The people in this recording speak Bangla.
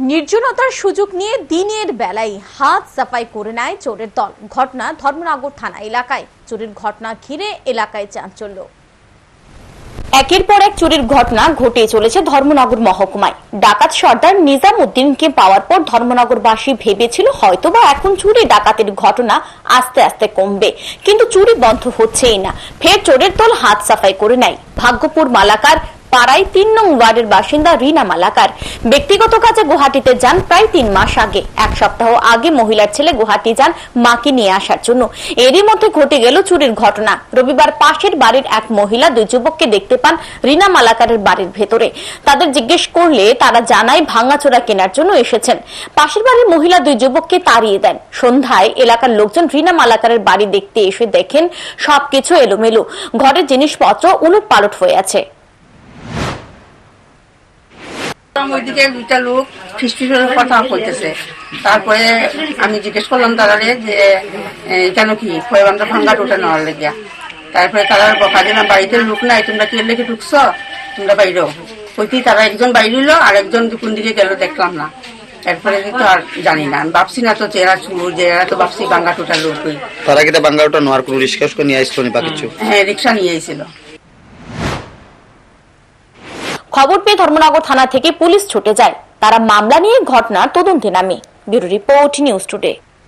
নির্জনতার সুযোগ নিয়ে দিনের বেলায় হাত সাফাই করে নেয় চোরের দল। ঘটনা ধর্মনগর থানা এলাকায়। চোরের ঘটনা ঘিরে এলাকায় চাঞ্চল্য। একের পর এক চুরির ঘটনা ঘটে চলেছে ধর্মনগর মহকুমায়। ডাকাত সর্দার নিজাম উদ্দিনকে পাওয়ার পর ধর্মনগরবাসী ভেবেছিল হয়তোবা এখন চুরি ডাকাতের ঘটনা আস্তে আস্তে কমবে। কিন্তু চুরি বন্ধ হচ্ছেই না। ফের চোরের দল হাত সাফাই করে নেয়। ভাগ্যপুর মালাকার পাড়ায় তিন নং ওয়ার্ডের বাসিন্দা রিনা মালাকার। ব্যক্তিগত কাজে গুয়াহাটিতে যান প্রায় তিন মাস আগে। এক সপ্তাহ আগে মহিলার ছেলে গুহাটি যান মাকে নিয়ে আসার জন্য। এরই মধ্যে ঘটে গেল চুরির ঘটনা। রবিবার পাশের বাড়ির এক মহিলা দুই যুবককে দেখতে পান রিনা মালাকারের বাড়ির ভেতরে। তাদের জিজ্ঞেস করলে তারা জানায় ভাঙাচোরা কেনার জন্য এসেছেন। পাশের বাড়ির মহিলা দুই যুবককে তাড়িয়ে দেন। সন্ধ্যায় এলাকার লোকজন রিনা মালাকারের বাড়ি দেখতে এসে দেখেন, সবকিছু এলোমেলো। ঘরের জিনিসপত্র উলট পালট হয়ে আছে। ওইদিকে দুইটা লোক ফিসফিস কথা কইতেছে তারপরে আমি জিজ্ঞেস করলাম তারারে যে কেন কি? ভাঙ্গা টোটা নেওয়ার লেগিয়া। তারপরে তারা বকা দিলাম বাড়িতে লোক নাই তোমরা কি লেগে ঢুকছ? তোমরা বাইরেও কইতেই তারা একজন বাইরে হইল আর একজন কোন দিকে গেল দেখলাম না। এরপরে তো আর জানি না আমি ভাবছি না তো চেহারা চুর যে তো ভাবছি বাঙ্গা টোটার লোক। তারা কিটা বাঙ্গাওটা নোয়ার কোনো রিস্কা উস্কা নিয়ে নি বা কিছু? হ্যাঁ রিক্সা নিয়ে এসেছিল খবর পেয়ে ধর্মনগর থানা থেকে পুলিশ ছুটে যায়। তারা মামলা নিয়ে ঘটনার তদন্তে নামে। Bureau report news today.